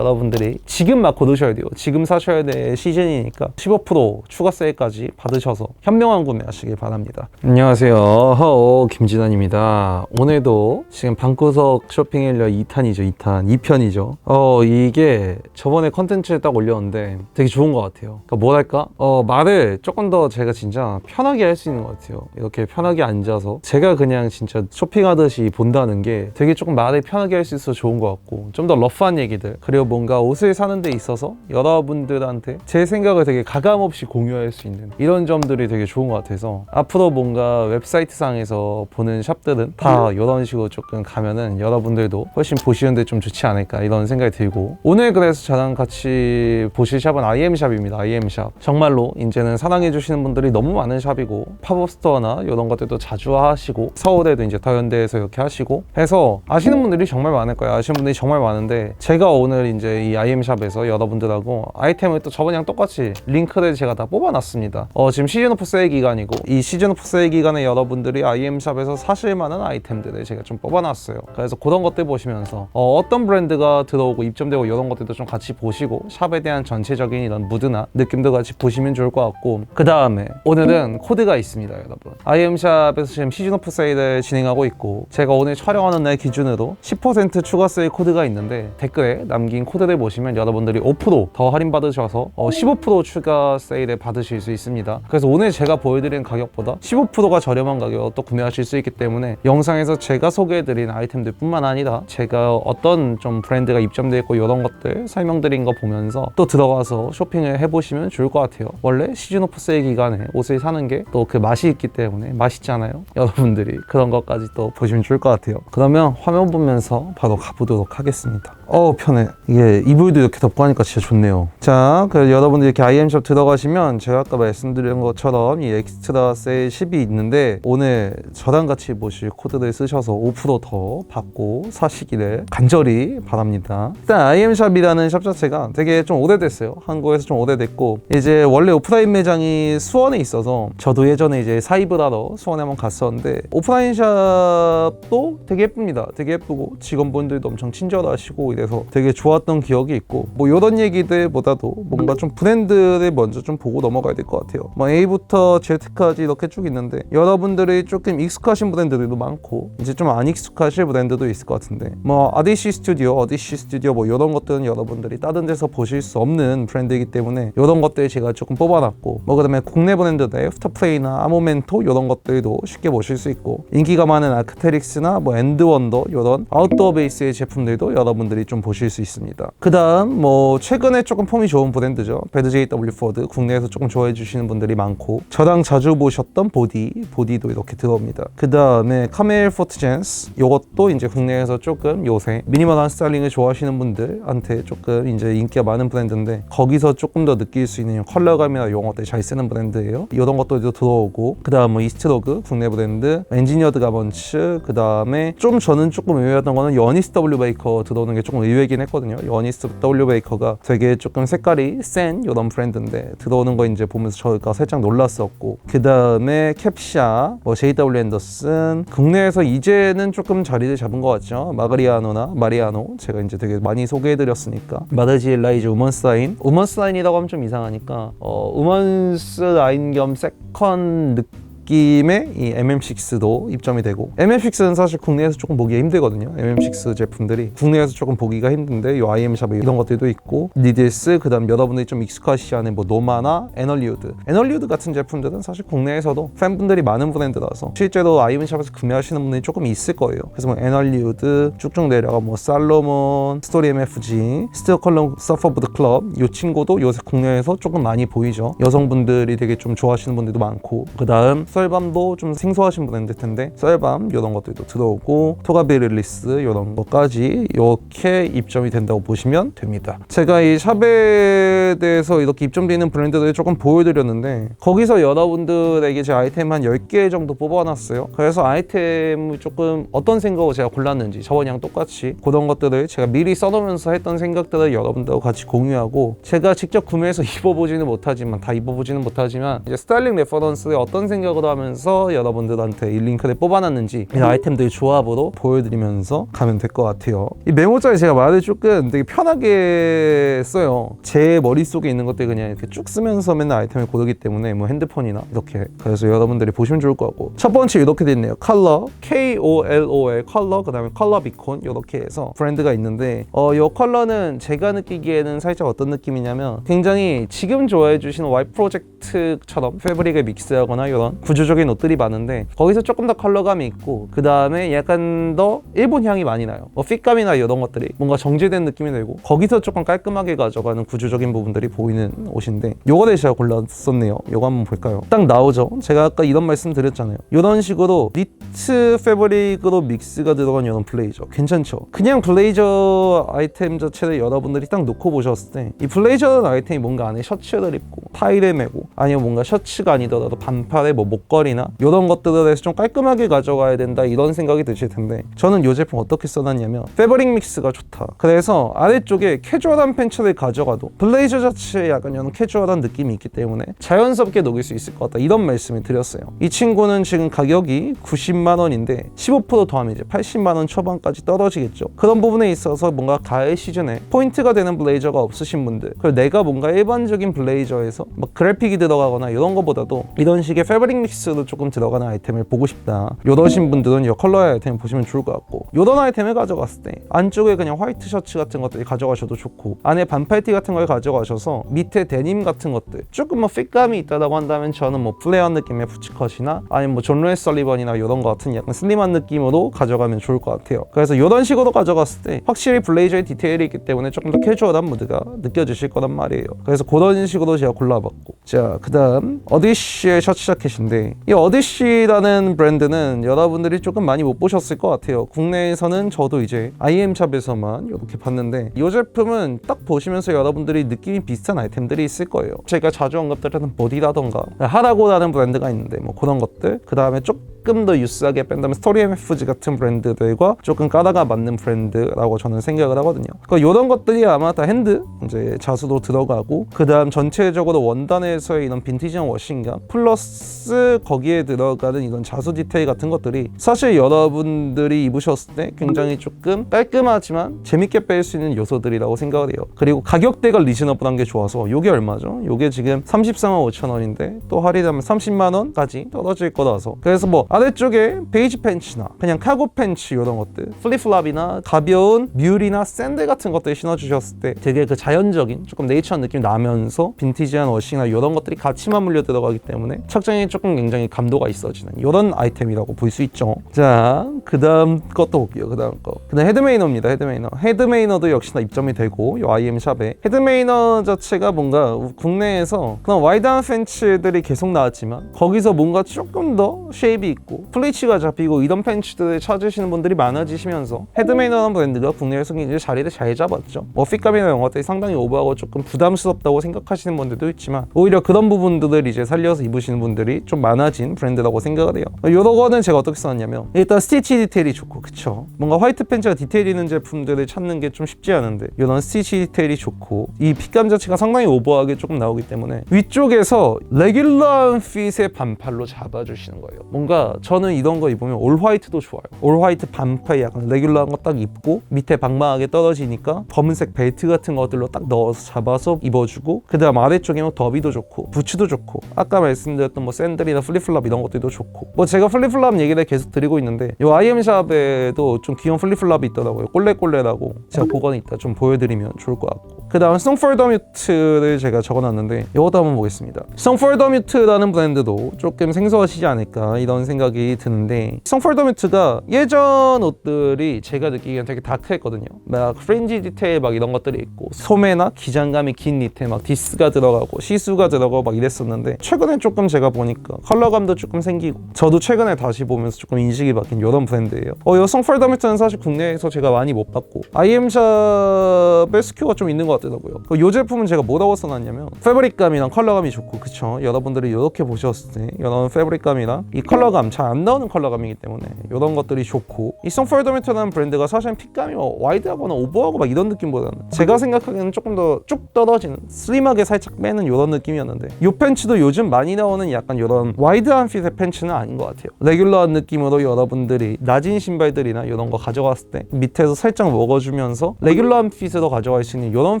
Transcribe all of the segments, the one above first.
여러분들이 지금 막 고르셔야 돼요. 지금 사셔야 될 시즌이니까 15% 추가 세일까지 받으셔서 현명한 구매하시길 바랍니다. 안녕하세요. 허오 김진환입니다. 오늘도 지금 방구석 쇼핑 일러 2탄이죠. 2탄. 2편이죠. 어, 이게 저번에 컨텐츠를 딱 올렸는데 되게 좋은 것 같아요. 그러니까 뭐랄까? 어, 말을 조금 더 제가 진짜 편하게 할 수 있는 것 같아요. 이렇게 편하게 앉아서 제가 그냥 진짜 쇼핑하듯이 본다는 게 되게 조금 말을 편하게 할 수 있어서 좋은 것 같고 좀 더 러프한 얘기들 그리고 뭔가 옷을 사는 데 있어서 여러분들한테 제 생각을 되게 가감없이 공유할 수 있는 이런 점들이 되게 좋은 것 같아서 앞으로 뭔가 웹사이트 상에서 보는 샵들은 다 이런 식으로 조금 가면은 여러분들도 훨씬 보시는데 좀 좋지 않을까 이런 생각이 들고 오늘 그래서 저랑 같이 보실 샵은 IM샵입니다. IM샵. 정말로 이제는 사랑해 주시는 분들이 너무 많은 샵이고 팝업 스토어나 이런 것들도 자주 하시고 서울에도 이제 더현대에서 이렇게 하시고 해서 아시는 분들이 정말 많을 거예요. 아시는 분들이 정말 많은데 제가 오늘 이제 이 IM샵에서 여러분들하고 아이템을 또 저번이랑 똑같이 링크를 제가 다 뽑아놨습니다. 어, 지금 시즌 오프 세일 기간이고 이 시즌 오프 세일 기간에 여러분들이 IM샵에서 사실 만한 아이템들을 제가 좀 뽑아놨어요. 그래서 그런 것들 보시면서 어, 떤 브랜드가 들어오고 입점되고 이런 것들도 좀 같이 보시고 샵에 대한 전체적인 이런 무드나 느낌도 같이 보시면 좋을 것 같고. 그 다음에 오늘은 코드가 있습니다 여러분. IM샵에서 지금 시즌 오프 세일을 진행하고 있고 제가 오늘 촬영하는 날 기준으로 10% 추가 세일 코드가 있는데 댓글에 남긴 코드를 보시면 여러분들이 5%더 할인 받으셔서 어, 15% 추가 세일에 받으실 수 있습니다. 그래서 오늘 제가 보여드린 가격보다 15%가 저렴한 가격으로 또 구매하실 수 있기 때문에 영상에서 제가 소개해드린 아이템들 뿐만 아니라 제가 어떤 좀 브랜드가 입점되어 있고 이런 것들 설명드린 거 보면서 또 들어가서 쇼핑을 해보시면 좋을 것 같아요. 원래 시즌 오프 세일 기간에 옷을 사는 게 또 그 맛이 있기 때문에 맛있잖아요. 여러분들이 그런 것까지 또 보시면 좋을 것 같아요. 그러면 화면 보면서 바로 가보도록 하겠습니다 어우 편해. 이게 이불도 이렇게 덮고 하니까 진짜 좋네요. 자 그래서 여러분들 이렇게 IM샵 들어가시면 제가 아까 말씀드린 것처럼 이 엑스트라 세일 10이 있는데 오늘 저랑 같이 보실 코드를 쓰셔서 5%더 받고 사시기를 간절히 바랍니다. 일단 IM샵이라는 샵 자체가 되게 좀 오래됐어요. 한국에서 좀 오래됐고 이제 원래 오프라인 매장이 수원에 있어서 저도 예전에 이제 사입을 하러 수원에 한번 갔었는데 오프라인 샵도 되게 예쁩니다. 되게 예쁘고 직원분들도 엄청 친절하시고 이래서 되게 좋았던 기억이 있고 뭐 이런 얘기들보다도 뭔가 좀 브랜드를 먼저 좀 보고 넘어가야 될 것 같아요. 뭐 A부터 Z까지 이렇게 쭉 있는데 여러분들이 조금 익숙하신 브랜드들도 많고 이제 좀 안 익숙하실 브랜드도 있을 것 같은데 뭐 아디시 스튜디오, 어디시 스튜디오 뭐 이런 것들은 여러분들이 다른 데서 보실 수 없는 브랜드이기 때문에 이런 것들 제가 조금 뽑아놨고 뭐 그다음에 국내 브랜드들 애프터플레이나 아모멘토 이런 것들도 쉽게 보실 수 있고 인기가 많은 아크테릭스나 뭐 엔드원더 이런 아웃도어 베이스의 제품들도 여러분들이 좀 보실 수 있습니다. 그 다음 뭐 최근에 조금 폼이 좋은 브랜드죠. 배드 JW 포드 국내에서 조금 좋아해 주시는 분들이 많고 저랑 자주 보셨던 보디 보디도 이렇게 들어옵니다. 그 다음에 카멜 포트젠스 이것도 이제 국내에서 조금 요새 미니멀한 스타일링을 좋아하시는 분들한테 조금 이제 인기가 많은 브랜드인데 거기서 조금 더 느낄 수 있는 컬러감이나 것들 잘 쓰는 브랜드예요. 이런 것들도 들어오고 그 다음 뭐 이스트로그 국내 브랜드 엔지니어드 가번츠 그 다음에 좀 저는 조금 의외였던 거는 여니스 W 베이커 들어오는 게 조금 의외긴 했거든요. 여니스 W 베이커가 되게 조금 색깔이 센 이런 브랜드인데 들어오는 거 이제 보면서 저가 살짝 놀랐었고 그 다음에 캡샤 뭐 JW 앤더슨 국내에서 이제는 조금 자리를 잡은 것 같죠. 마그리아노나 마리아노 제가 이제 되게 많이 소개해드렸으니까 마르지 라이즈 우먼스 라인 우먼스 라인이라고 하면 좀 이상하니까 어, 우먼스 라인 겸 세컨 느낌 느낌의 이 MM6도 입점이 되고 MM6는 사실 국내에서 조금 보기가 힘들거든요. MM6 제품들이 국내에서 조금 보기가 힘든데 이 IM샵 이런 것들도 있고 니딜스 그 다음 여러분들이 좀 익숙하시지 않은 뭐 노마나 에널리우드. 에널리우드 같은 제품들은 사실 국내에서도 팬분들이 많은 브랜드라서 실제로 IM샵에서 구매하시는 분들이 조금 있을 거예요. 그래서 뭐 에널리우드 쭉쭉 내려가 뭐 살로몬 스토리 MFG 스티어 컬럼 서퍼브드 클럽 이 친구도 요새 국내에서 조금 많이 보이죠. 여성분들이 되게 좀 좋아하시는 분들도 많고 그 다음 썰밤도 좀 생소하신 분들 텐데 썰밤 이런 것들도 들어오고 토가비 릴리스 이런 것까지 이렇게 입점이 된다고 보시면 됩니다. 제가 이 샵에 대해서 이렇게 입점되는 브랜드들을 조금 보여드렸는데 거기서 여러분들에게 제 아이템 한 10개 정도 뽑아놨어요. 그래서 아이템을 조금 어떤 생각으로 제가 골랐는지 저번이랑 똑같이 그런 것들을 제가 미리 써놓으면서 했던 생각들을 여러분들과 같이 공유하고 제가 직접 구매해서 입어보지는 못하지만 다 입어보지는 못하지만 이제 스타일링 레퍼런스에 어떤 생각으로 하면서 여러분들한테 이 링크를 뽑아놨는지 이 아이템들 조합으로 보여드리면서 가면 될 것 같아요. 이 메모장에 제가 말을 조금 되게 편하게 써요. 제 머릿속에 있는 것들 그냥 이렇게 쭉 쓰면서 맨날 아이템을 고르기 때문에 뭐 핸드폰이나 이렇게 그래서 여러분들이 보시면 좋을 것 같고 첫 번째 이렇게 돼 있네요. 컬러 K-O-L-O-L 컬러 그 다음에 컬러 비콘 이렇게 해서 브랜드가 있는데 어, 이 컬러는 제가 느끼기에는 살짝 어떤 느낌이냐면 굉장히 지금 좋아해 주시는 Y 프로젝트처럼 패브릭을 믹스하거나 이런 구조 적인 옷들이 많은데 거기서 조금 더 컬러감이 있고 그 다음에 약간 더 일본 향이 많이 나요. 뭐 핏감이나 이런 것들이 뭔가 정제된 느낌이 들고 거기서 조금 깔끔하게 가져가는 구조적인 부분들이 보이는 옷인데 요거를 제가 골랐었네요. 요거 한번 볼까요? 딱 나오죠. 제가 아까 이런 말씀 드렸잖아요. 이런 식으로 니트 패브릭으로 믹스가 들어간 이런 블레이저 괜찮죠? 그냥 블레이저 아이템 자체를 여러분들이 딱 놓고 보셨을 때 이 블레이저라는 아이템이 뭔가 안에 셔츠를 입고 타이를 메고 아니면 뭔가 셔츠가 아니더라도 반팔에 뭐 목 걸이나 이런 것들을 해서 좀 깔끔하게 가져가야 된다 이런 생각이 드실 텐데 저는 이 제품 어떻게 써놨냐면 패브릭 믹스가 좋다. 그래서 아래쪽에 캐주얼한 팬츠를 가져가도 블레이저 자체에 약간 이런 캐주얼한 느낌이 있기 때문에 자연스럽게 녹일 수 있을 것 같다 이런 말씀을 드렸어요. 이 친구는 지금 가격이 90만 원인데 15% 더하면 이제 80만 원 초반까지 떨어지겠죠. 그런 부분에 있어서 뭔가 가을 시즌에 포인트가 되는 블레이저가 없으신 분들 그리고 내가 뭔가 일반적인 블레이저에서 막 그래픽이 들어가거나 이런 거보다도 이런 식의 패브릭 믹스 로 조금 들어가는 아이템을 보고 싶다. 이러신 분들은 이 컬러의 아이템을 보시면 좋을 것 같고. 이런 아이템을 가져갔을 때 안쪽에 그냥 화이트 셔츠 같은 것들이 가져가셔도 좋고 안에 반팔티 같은 걸 가져가셔서 밑에 데님 같은 것들 조금 뭐 핏감이 있다고 한다면 저는 뭐 플레어한 느낌의 부츠컷이나 아니면 뭐 존 레스 설리번이나 이런 거 같은 약간 슬림한 느낌으로 가져가면 좋을 것 같아요. 그래서 이런 식으로 가져갔을 때 확실히 블레이저의 디테일이 있기 때문에 조금 더 캐주얼한 무드가 느껴지실 거란 말이에요. 그래서 그런 식으로 제가 골라봤고. 자 그 다음 어디쉬의 셔츠 자켓인데 이 어디쉬라는 브랜드는 여러분들이 조금 많이 못 보셨을 것 같아요. 국내에서는 저도 이제 IM샵에서만 이렇게 봤는데 이 제품은 딱 보시면서 여러분들이 느낌이 비슷한 아이템들이 있을 거예요. 제가 자주 언급드렸던 보디라던가 하라고라는 브랜드가 있는데 뭐 그런 것들 그 다음에 조금 더 유스하게 뺀다면 스토리 MFG 같은 브랜드들과 조금 까다가 맞는 브랜드라고 저는 생각을 하거든요. 그러니까 이런 것들이 아마 다 핸드 이제 자수도 들어가고 그 다음 전체적으로 원단에서의 이런 빈티지한 워싱감 플러스 거기에 들어가는 이런 자수 디테일 같은 것들이 사실 여러분들이 입으셨을 때 굉장히 조금 깔끔하지만 재밌게 뺄 수 있는 요소들이라고 생각을 해요. 그리고 가격대가 리즈너블한 게 좋아서 이게 얼마죠? 이게 지금 34만 5천 원인데 또 할인하면 30만 원까지 떨어질 거라서 그래서 뭐 아래쪽에 베이지 팬츠나 그냥 카고 팬츠 이런 것들 플립플랍이나 가벼운 뮬이나 샌들 같은 것들 신어주셨을 때 되게 그 자연적인 조금 네이처한 느낌 나면서 빈티지한 워싱이나 이런 것들이 같이 맞물려 들어가기 때문에 착장에 조금 굉장히 감도가 있어지는 이런 아이템이라고 볼 수 있죠. 자그 다음 것도 볼게요 그 다음 거. 그다음 헤드메이너입니다 헤드메이너. 헤드메이너도 역시나 입점이 되고 이 IM샵에. 헤드메이너 자체가 뭔가 국내에서 그런 와이드한 팬츠들이 계속 나왔지만 거기서 뭔가 조금 더 쉐입이 있고 플리치가 잡히고 이런 팬츠들을 찾으시는 분들이 많아지시면서 헤드메이너라는 브랜드가 국내에서 굉장히 자리를 잘 잡았죠. 뭐 핏감이나 이런 것들이 상당히 오버하고 조금 부담스럽다고 생각하시는 분들도 있지만 오히려 그런 부분들을 이제 살려서 입으시는 분들이 좀 많아진 브랜드라고 생각을 해요. 요런 거는 제가 어떻게 써놨냐면 일단 스티치 디테일이 좋고 그쵸? 뭔가 화이트 팬츠가 디테일 있는 제품들을 찾는 게 좀 쉽지 않은데 이런 스티치 디테일이 좋고 이 핏감 자체가 상당히 오버하게 조금 나오기 때문에 위쪽에서 레귤러한 핏의 반팔로 잡아주시는 거예요. 뭔가 저는 이런 거 입으면 올 화이트도 좋아요. 올 화이트 반팔 약간 레귤러한 거 딱 입고 밑에 방망하게 떨어지니까 검은색 벨트 같은 것들로 딱 넣어서 잡아서 입어주고 그 다음 아래쪽에 뭐 더비도 좋고 부츠도 좋고 아까 말씀드렸던 뭐 샌들이나 플립플랍 이런 것들도 좋고. 뭐 제가 플립플랍 얘기를 계속 드리고 있는데 이 IM샵에도 좀 귀여운 플립플랍이 있더라고요. 꼴레꼴레라고 제가 그거는 이따 좀 보여드리면 좋을 것 같고. 그 다음 송폴더 뮤트를 제가 적어놨는데 이것도 한번 보겠습니다. 송폴더 뮤트라는 브랜드도 조금 생소하시지 않을까 이런 생각 이 드는데 송폴더뮤트가 예전 옷들이 제가 느끼기엔 되게 다크했거든요. 막 프린지 디테일 막 이런 것들이 있고 소매나 기장감이 긴 밑에 막 디스가 들어가고 시수가 들어가고 막 이랬었는데 최근에 조금 제가 보니까 컬러감도 조금 생기고 저도 최근에 다시 보면서 조금 인식이 바뀐 이런 브랜드예요. 어, 여성 폴더미트는 사실 국내에서 제가 많이 못 봤고 IM샵의 스큐가 좀 있는 것 같더라고요. 이 제품은 제가 뭐라고 써놨냐면 패브릭감이랑 컬러감이 좋고 그쵸? 여러분들이 이렇게 보셨을 때 이런 패브릭감이랑 이 컬러감 잘 안 나오는 컬러감이기 때문에 이런 것들이 좋고 이 송폴더미트라는 브랜드가 사실 핏감이 뭐 와이드하거나 오버하고 막 이런 느낌보다는 제가 생각하기에는 조금 더 쭉 떨어지는 슬림하게 살짝 빼는 이런 느낌이었는데 이 팬츠도 요즘 많이 나오는 약간 이런 와이드한 핏의 팬츠는 아닌 것 같아요. 레귤러한 느낌으로 여러분들이 낮은 신발들이나 이런 거 가져갔을 때 밑에서 살짝 먹어주면서 레귤러한 핏으로 가져갈 수 있는 이런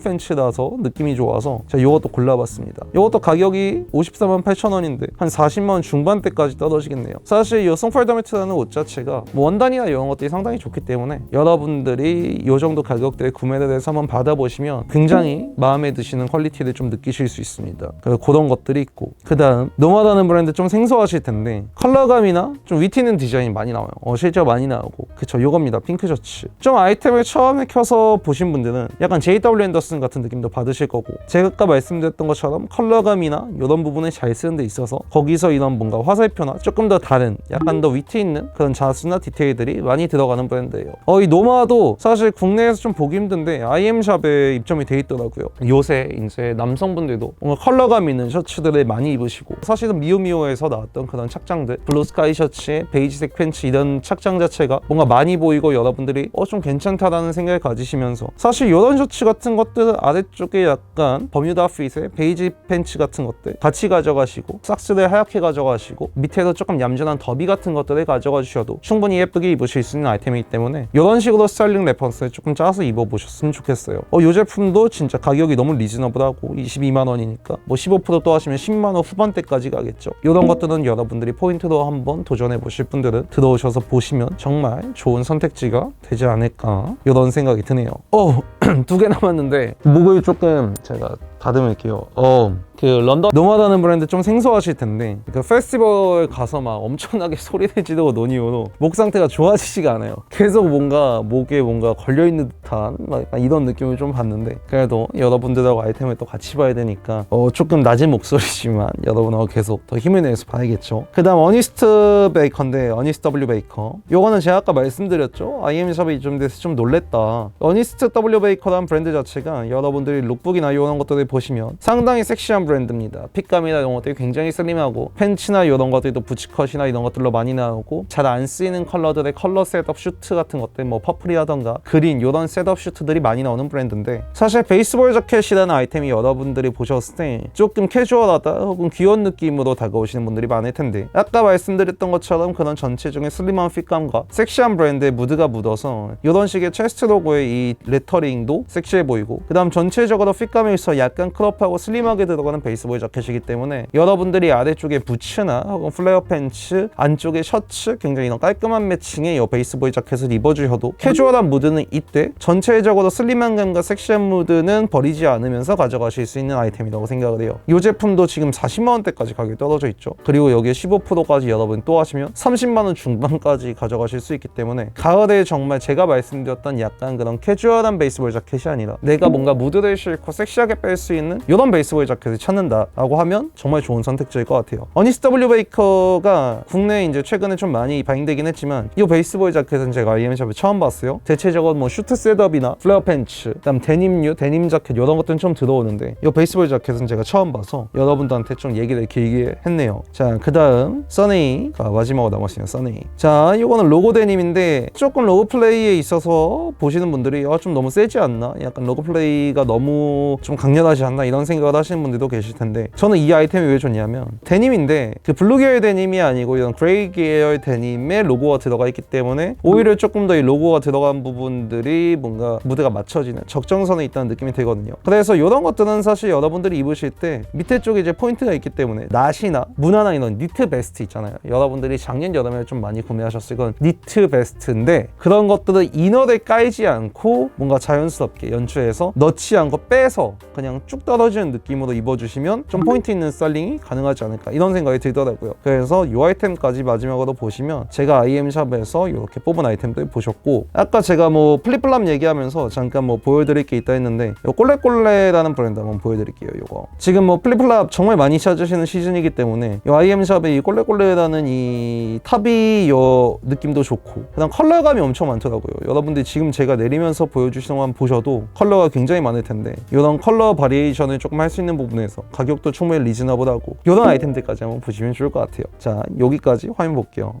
팬츠라서 느낌이 좋아서 제가 이것도 골라봤습니다. 이것도 가격이 54만 8천 원인데 한 40만 원 중반대까지 떨어지겠네요 사실 이 송팔더메트라는 옷 자체가 뭐 원단이나 이런 것들이 상당히 좋기 때문에 여러분들이 이 정도 가격대에 구매를 해서 한번 받아보시면 굉장히 마음에 드시는 퀄리티를 좀 느끼실 수 있습니다. 그- 그런 것들이 있고 그 다음 노마다는 브랜드 좀 생소하실 텐데 컬러감이나 좀 위트 있는 디자인이 많이 나와요. 어, 실제 많이 나오고 그쵸 요겁니다. 핑크 셔츠 좀 아이템을 처음에 켜서 보신 분들은 약간 JW 앤더슨 같은 느낌도 받으실 거고 제가 아까 말씀드렸던 것처럼 컬러감이나 이런 부분을 잘 쓰는 데 있어서 거기서 이런 뭔가 화살표나 조금 더 다른 약간 더 위트 있는 그런 자수나 디테일들이 많이 들어가는 브랜드예요. 어, 이 노마도 사실 국내에서 좀 보기 힘든데 IM샵에 입점이 돼 있더라고요. 요새 이제 남성분들도 뭔가 컬러감 있는 셔츠들을 많이 입으시고 사실은 미우미우에서 나왔던 그런 착장들 블루 스카이 셔츠에 베이지색 팬츠 이런 착장 자체가 뭔가 많이 보이고 여러분들이 어 좀 괜찮다라는 생각을 가지시면서 사실 이런 셔츠 같은 것들 아래쪽에 약간 버뮤다 핏의 베이지 팬츠 같은 것들 같이 가져가시고 삭스를 하얗게 가져가시고 밑에도 조금 얌전한 더비 같은 것들을 가져가 주셔도 충분히 예쁘게 입으실 수 있는 아이템이기 때문에 이런 식으로 스타일링 레퍼런스를 조금 짜서 입어보셨으면 좋겠어요. 어, 이 제품도 진짜 가격이 너무 리즈너블하고 22만 원이니까 뭐 15%또 하시면 10만 원 후반대까지 가겠죠. 이런 것들은 여러분들이 포인트로 한번 도전해 보실 분들은 들어오셔서 보시면 정말 좋은 선택지가 되지 않을까 이런 생각이 드네요. 어, 두 개 남았는데 목을 조금 제가 다듬을게요. 어, 그 런던? 노마다는 브랜드 좀 생소하실 텐데 그 페스티벌 가서 막 엄청나게 소리를 지르고 논 이후로 목 상태가 좋아지지가 않아요. 계속 뭔가 목에 뭔가 걸려 있는 듯한 막 이런 느낌을 좀 받는데 그래도 여러분들하고 아이템을 또 같이 봐야 되니까 어, 조금 낮은 목소리지만 여러분하고 계속 더 힘을 내서 봐야겠죠. 그 다음 어니스트 베이커인데 어니스트 W 베이커. 요거는 제가 아까 말씀드렸죠? IM샵에 입점돼서 좀 놀랬다. 어니스트 W 베이커 라는 브랜드 자체가 여러분들이 룩북이나 이런 것들을 보시면 상당히 섹시한 브랜드입니다. 핏감이나 이런 것들이 굉장히 슬림하고 팬츠나 이런 것들도 부츠컷이나 이런 것들로 많이 나오고 잘 안 쓰이는 컬러들의 컬러 셋업 슈트 같은 것들 뭐 퍼플이라던가 그린 이런 셋업 슈트들이 많이 나오는 브랜드인데 사실 베이스볼 자켓이라는 아이템이 여러분들이 보셨을 때 조금 캐주얼하다 혹은 귀여운 느낌으로 다가오시는 분들이 많을 텐데 아까 말씀드렸던 것처럼 그런 전체적인 슬림한 핏감과 섹시한 브랜드의 무드가 묻어서 이런 식의 체스트 로고의 이 레터링도 섹시해 보이고 그 다음 전체적으로 핏감에 있어 약간 크롭하고 슬림하게 들어가는 베이스볼 자켓이기 때문에 여러분들이 아래쪽에 부츠나 혹은 플레어 팬츠 안쪽에 셔츠 굉장히 이런 깔끔한 매칭의 이 베이스볼 자켓을 입어주셔도 캐주얼한 무드는 이때 전체적으로 슬림한 감과 섹시한 무드는 버리지 않으면서 가져가실 수 있는 아이템이라고 생각을 해요. 이 제품도 지금 40만 원대까지 가격이 떨어져 있죠. 그리고 여기에 15%까지 여러분 또 하시면 30만 원 중반까지 가져가실 수 있기 때문에 가을에 정말 제가 말씀드렸던 약간 그런 캐주얼한 베이스볼 자켓 이 아니라 내가 뭔가 무드를 싣고 섹시하게 뺄 수 있는 이런 베이스볼 자켓을 찾는다 라고 하면 정말 좋은 선택지일 것 같아요. 어니스 W 베이커가 국내에 이제 최근에 좀 많이 바잉되긴 했지만 이 베이스볼 자켓은 제가 IM샵에 처음 봤어요. 대체적으로 뭐 슈트 셋업이나 플레어 팬츠, 그다음 데님류, 데님 자켓 이런 것들은 좀 들어오는데 이 베이스볼 자켓은 제가 처음 봐서 여러분들한테 좀 얘기를 길게 했네요. 자, 그 다음 써네이가 마지막으로 남았습니다. 써네이. 자, 이거는 로고 데님인데 조금 로고 플레이에 있어서 보시는 분들이 아, 좀 너무 세지 않나? 약간 로고 플레이가 너무 좀 강렬하지 않나? 이런 생각을 하시는 분들도 계실 텐데 저는 이 아이템이 왜 좋냐면 데님인데 그 블루 계열 데님이 아니고 이런 그레이 계열 데님의 로고가 들어가 있기 때문에 오히려 조금 더 이 로고가 들어간 부분들이 뭔가 무드가 맞춰지는 적정선에 있다는 느낌이 들거든요. 그래서 이런 것들은 사실 여러분들이 입으실 때 밑에 쪽에 이제 포인트가 있기 때문에 나시나 무난한 이런 니트 베스트 있잖아요. 여러분들이 작년 여름에 좀 많이 구매하셨을 건 니트 베스트인데 그런 것들을 이너를 깔지 않고 뭔가 자연 스럽게 연출해서 넣지 않고 빼서 그냥 쭉 떨어지는 느낌으로 입어주시면 좀 포인트 있는 스타일링이 가능하지 않을까 이런 생각이 들더라고요. 그래서 이 아이템까지 마지막으로 보시면 제가 IM샵에서 이렇게 뽑은 아이템들 보셨고 아까 제가 뭐 플립플랍 얘기하면서 잠깐 뭐 보여드릴 게 있다 했는데 요 꼴레꼴레라는 브랜드 한번 보여드릴게요. 요거 지금 뭐 플립플랍 정말 많이 찾으시는 시즌이기 때문에 이 IM샵의 이 꼴레꼴레라는 이 탑이 요 느낌도 좋고 그다음 컬러감이 엄청 많더라고요. 여러분들 지금 제가 내리면서 보여주시는 거 한번 보셔도 컬러가 굉장히 많을 텐데 이런 컬러 바리에이션을 조금 할 수 있는 부분에서 가격도 충분히 리즈너블하고 이런 아이템들까지 한번 보시면 좋을 것 같아요. 자 여기까지 화면 볼게요.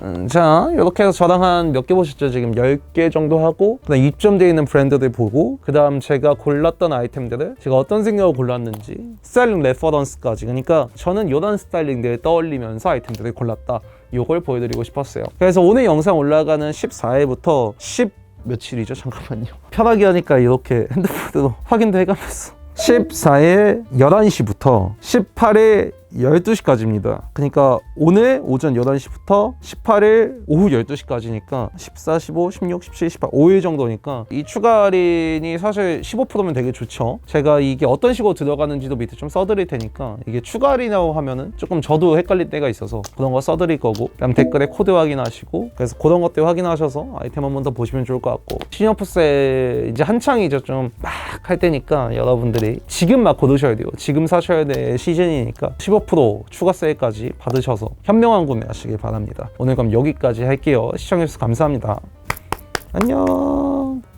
음, 자 이렇게 해서 저랑 한 몇 개 보셨죠? 지금 10개 정도 하고 그다음 입점되어 있는 브랜드들 보고 그 다음 제가 골랐던 아이템들을 제가 어떤 생각으로 골랐는지 스타일링 레퍼런스까지 그러니까 저는 이런 스타일링들을 떠올리면서 아이템들을 골랐다 이걸 보여드리고 싶었어요 그래서 오늘 영상 올라가는 14일부터 10 며칠이죠? 잠깐만요 편하게 하니까 이렇게 핸드폰으로 확인도 해가면서 14일 11시부터 18일 12시까지입니다. 그러니까 오늘 오전 11시부터 18일 오후 12시까지니까 14, 15, 16, 17, 18, 5일 정도니까 이 추가 할인이 사실 15%면 되게 좋죠. 제가 이게 어떤 식으로 들어가는지도 밑에 좀 써드릴 테니까 이게 추가 할인이라고 하면은 조금 저도 헷갈릴 때가 있어서 그런 거 써드릴 거고 그다음 댓글에 코드 확인하시고 그래서 그런 것들 확인하셔서 아이템 한 번 더 보시면 좋을 것 같고 시니어프세 이제 한창이죠 좀 막 할 때니까 여러분들이 지금 막 고르셔야 돼요. 지금 사셔야 될 시즌이니까 15% 추가 세일까지 받으셔서 현명한 구매하시길 바랍니다. 오늘 그럼 여기까지 할게요. 시청해주셔서 감사합니다. 안녕.